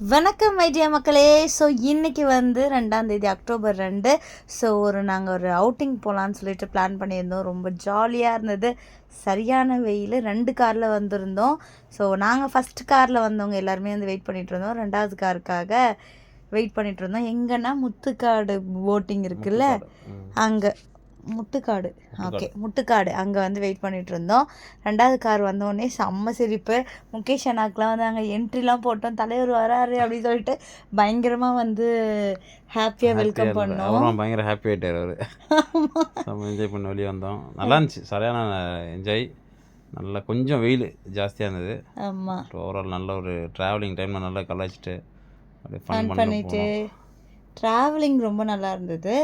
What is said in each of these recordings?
வணக்கம் மைடியா மக்களே. ஸோ இன்னைக்கு வந்து ரெண்டாம் தேதி அக்டோபர் ரெண்டு. ஸோ ஒரு நாங்கள் ஒரு அவுட்டிங் போகலான்னு சொல்லிட்டு பிளான் பண்ணியிருந்தோம். ரொம்ப ஜாலியாக இருந்தது. சரியான வெயில். ரெண்டு காரில் வந்திருந்தோம். ஸோ நாங்கள் ஃபஸ்ட் காரில் வந்தவங்க எல்லாருமே வந்து வெயிட் பண்ணிட்டு இருந்தோம். ரெண்டாவது காருக்காக வெயிட் பண்ணிட்டு இருந்தோம். எங்கன்னா முத்துக்காடு போட்டிங் இருக்குல்ல? அங்கே. முட்டுக்காடு. ஓகே முட்டுக்காடு. அங்கே வந்து வெயிட் பண்ணிட்டு இருந்தோம் ரெண்டாவது கார் வந்தோடனே செம்ம சிரிப்பு. முகேஷ் அண்ணாக்கெலாம் வந்து அங்கே என்ட்ரிலாம் போட்டோம். தலைவர் வராரு அப்படின்னு சொல்லிட்டு பயங்கரமாக வந்து ஹாப்பியாக வெல்கம் பண்ணோம். பயங்கர ஹாப்பி ஆகிட்டார் அவர். நம்ம என்ஜாய் பண்ண வெளியே வந்தோம். நல்லா இருந்துச்சு. சரியான என்ஜாய் நல்லா கொஞ்சம் வெயில் ஜாஸ்தியாக இருந்தது. ஆமாம் ஓவரால் நல்ல ஒரு ட்ராவலிங் டைமில் நல்லா கலாய்ச்சிட்டு அப்படியே ஃபன் பண்ணிட்டு ட்ராவலிங் ரொம்ப நல்லா இருந்தது.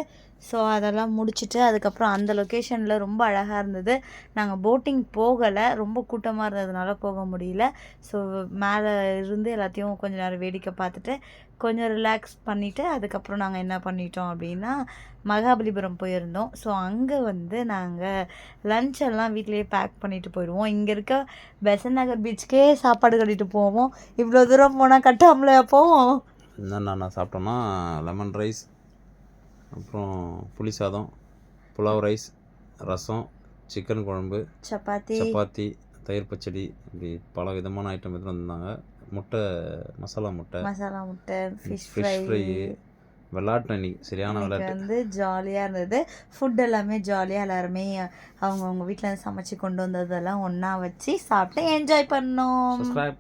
ஸோ அதெல்லாம் முடிச்சுட்டு அதுக்கப்புறம் அந்த லொக்கேஷனில் ரொம்ப அழகாக இருந்தது. நாங்கள் போட்டிங் போகலை. ரொம்ப கூட்டமாக இருந்ததுனால போக முடியல. ஸோ மேலே இருந்து எல்லாத்தையும் கொஞ்சம் நேரம் வேடிக்கை பார்த்துட்டு கொஞ்சம் ரிலாக்ஸ் பண்ணிவிட்டு அதுக்கப்புறம் நாங்கள் என்ன பண்ணிட்டோம் அப்படின்னா மகாபலிபுரம் போயிருந்தோம். ஸோ அங்கே வந்து நாங்கள் லஞ்ச் எல்லாம் வீட்டிலேயே பேக் பண்ணிட்டு போயிடுவோம். இங்கே இருக்க பெசன் நகர் பீச்சுக்கே சாப்பாடு கட்டிட்டு போவோம். இவ்வளோ தூரம் போனால் கட்டாமல போவோம் என்னென்ன சாப்பிட்டோம்னா லெமன் ரைஸ் அப்புறம் புளி சாதம் புலாவ் ரைஸ் ரசம் சிக்கன் குழம்பு சப்பாத்தி. சப்பாத்தி தயிர் பச்சடி இப்படி பல விதமான ஐட்டம் எடுத்துட்டு வந்திருந்தாங்க. முட்டை மசாலா முட்டை மசாலா முட்டை ஃபிஷ் ஃப்ரை விளாட்டு அன்னைக்கு சரியான விளையாட்டு. வந்து ஜாலியாக இருந்தது. ஃபுட் எல்லாமே ஜாலியாக எல்லாருமே அவங்கவுங்க வீட்டில் சமைச்சு கொண்டு வந்ததெல்லாம் ஒன்றா வச்சு சாப்பிட்டு என்ஜாய் பண்ணோம்.